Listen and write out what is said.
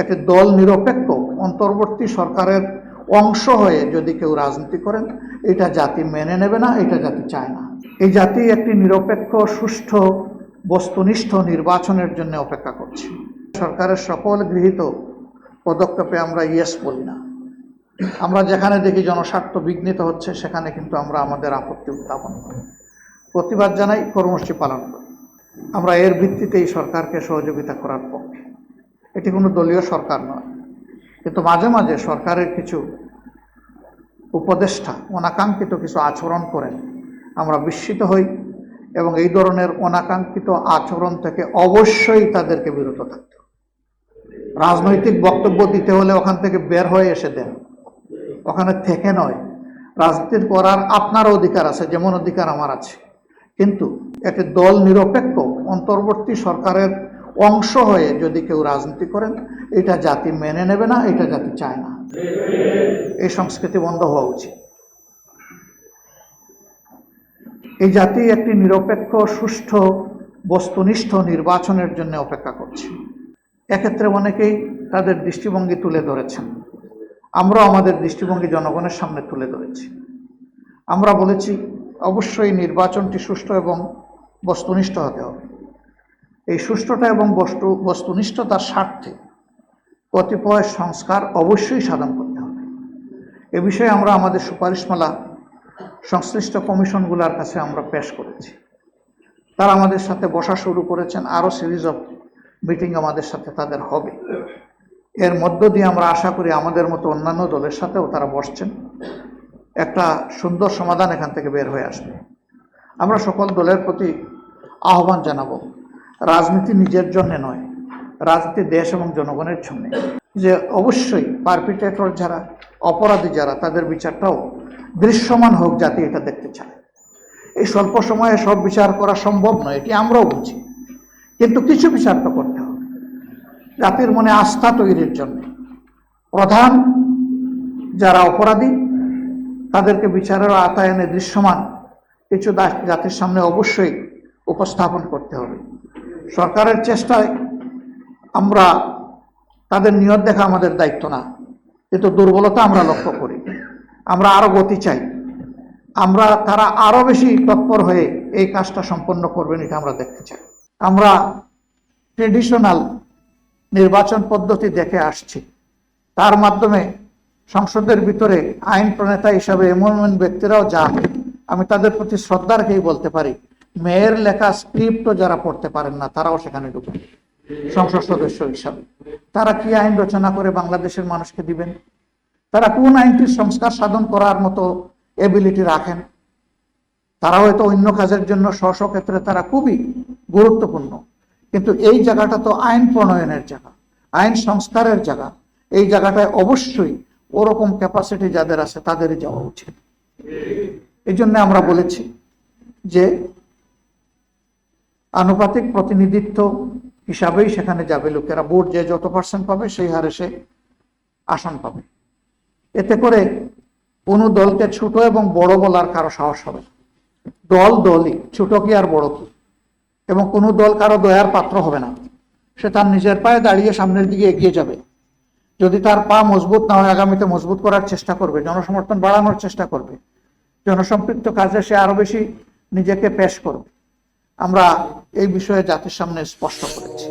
একটি দল নিরপেক্ষ, অন্তর্বর্তী সরকারের অংশ হয়ে যদি কেউ রাজনীতি করেন, এটা জাতি মেনে নেবে না, এটা জাতি চায় না। এই জাতি একটি নিরপেক্ষ, সুষ্ঠু, বস্তুনিষ্ঠ নির্বাচনের জন্য অপেক্ষা করছে। সরকারের সকল গৃহীত পদক্ষেপে আমরা ইয়েস বলি না। আমরা যেখানে দেখি জনস্বার্থ বিঘ্নিত হচ্ছে, সেখানে কিন্তু আমরা আমাদের আপত্তি উত্থাপন করি। প্রতিবাদ জানাই, কর্মসূচি পালন করি। আমরা এর ভিত্তিতেই সরকারকে সহযোগিতা করার পক্ষে এটি কোনো দলীয় সরকার নয়। কিন্তু মাঝে মাঝে সরকারের কিছু উপদেষ্টা, অনাকাঙ্ক্ষিত কিছু আচরণ করেন। আমরা বিস্মিত হই এবং এই ধরনের অনাকাঙ্ক্ষিত আচরণ থেকে অবশ্যই তাদেরকে বিরত থাকতে রাজনৈতিক বক্তব্য দিতে হলে ওখান থেকে বের হয়ে এসে দেন। ওখানে থেকে নয়। রাজনীতি করার আপনার অধিকার আছে, যেমন অধিকার আমার আছে। কিন্তু একটি দল নিরপেক্ষ, অন্তর্বর্তী সরকারের অংশ হয়ে যদি কেউ রাজনীতি করেন, এটা জাতি মেনে নেবে না, এটা জাতি চায় না। এই সংস্কৃতি বন্ধ হওয়া উচিত। এই জাতি একটি নিরপেক্ষ, সুষ্ঠু, বস্তুনিষ্ঠ নির্বাচনের জন্য অপেক্ষা করছে। এক্ষেত্রে অনেকেই তাদের দৃষ্টিভঙ্গি তুলে ধরেছেন। আমরাও আমাদের দৃষ্টিভঙ্গি জনগণের সামনে তুলে ধরেছি। আমরা বলেছি, অবশ্যই নির্বাচনটি সুষ্ঠু এবং বস্তুনিষ্ঠ হতে হবে। এই সুষ্ঠুতা এবং বস্তু, বস্তুনিষ্ঠতার স্বার্থে কতিপয় সংস্কার অবশ্যই সাধন করতে হবে। এ বিষয়ে আমরা আমাদের সুপারিশমালা সংশ্লিষ্ট কমিশনগুলোর কাছে আমরা পেশ করেছি। তারা আমাদের সাথে বসা শুরু করেছেন, আরও সিরিজ অফ মিটিং আমাদের সাথে তাদের হবে। এর মধ্য দিয়ে আমরা আশা করি আমাদের মতো অন্যান্য দলের সাথেও তারা বসছেন। একটা সুন্দর সমাধান এখান থেকে বের হয়ে আসবে। আমরা সকল দলের প্রতি আহ্বান জানাব। রাজনীতি নিজের জন্য নয়, রাজনীতি দেশ এবং জনগণের জন্য। যে অবশ্যই পারপিটেটর যারা, অপরাধী যারা, তাদের বিচারটাও দৃশ্যমান হোক জাতি এটা দেখতে চায়। এই স্বল্প সময়ে সব বিচার করা সম্ভব নয়, এটি আমরাও বুঝি। কিন্তু কিছু বিচার তো করতে হবে। জাতির মনে আস্থা তৈরির জন্য। প্রধান যারা অপরাধী, তাদেরকে বিচারের আতায়নে দৃশ্যমান কিছু জাতির সামনে অবশ্যই উপস্থাপন করতে হবে। সরকারের চেষ্টায় আমরা তাদের নিয়ত দেখা আমাদের দায়িত্ব না। কিন্তু দুর্বলতা আমরা লক্ষ্য করি। আমরা আরও গতি চাই। আমরা, তারা আরও বেশি তৎপর হয়ে এই কাজটা সম্পন্ন করবেন এটা আমরা দেখতে চাই। আমরা ট্রেডিশনাল নির্বাচন পদ্ধতি দেখে আসছি। তার মাধ্যমে সংসদের ভিতরে আইন প্রণেতা হিসাবে এমন এমন ব্যক্তিরাও যা আমি তাদের প্রতি শ্রদ্ধা রেখেই বলতে পারি মেয়ের লেখা স্ক্রিপ্টও যারা পড়তে পারেন না, তারাও সেখানে ঢুকেন সংসদ সদস্য হিসাবে। তারা কি আইন রচনা করে বাংলাদেশের মানুষকে দিবেন? তারা কোন আইনটির সংস্কার সাধন করার মতো এবিলিটি রাখেন? তারা হয়তো অন্য কাজের জন্য স্ব ক্ষেত্রে তারা খুবই গুরুত্বপূর্ণ। কিন্তু এই জায়গাটা তো আইন প্রণয়নের জায়গা, আইন সংস্কারের জায়গা। এই জায়গাটায় অবশ্যই ওরকম ক্যাপাসিটি যাদের আছে, তাদেরই যাওয়া উচিত। এই জন্য আমরা বলেছি যে আনুপাতিক প্রতিনিধিত্ব হিসাবেই সেখানে যাবে লোকেরা। ভোট যে যত পার্সেন্ট পাবে, সেই হারে সে আসন পাবে। এতে করে কোনো দলকে ছোট এবং বড় বলার কারও সাহস হবে দল দলই, ছোট কি আর বড় কি? এবং কোনো দল কারও দয়ার পাত্র হবে না। সে তার নিজের পায়ে দাঁড়িয়ে সামনের দিকে এগিয়ে যাবে। যদি তার পা মজবুত না হয়, আগামীতে মজবুত করার চেষ্টা করবে, জনসমর্থন বাড়ানোর চেষ্টা করবে। জনসম্পৃক্ত কাজে সে আরও বেশি নিজেকে পেশ করবে। আমরা এই বিষয়ে জাতির সামনে স্পষ্ট করেছি।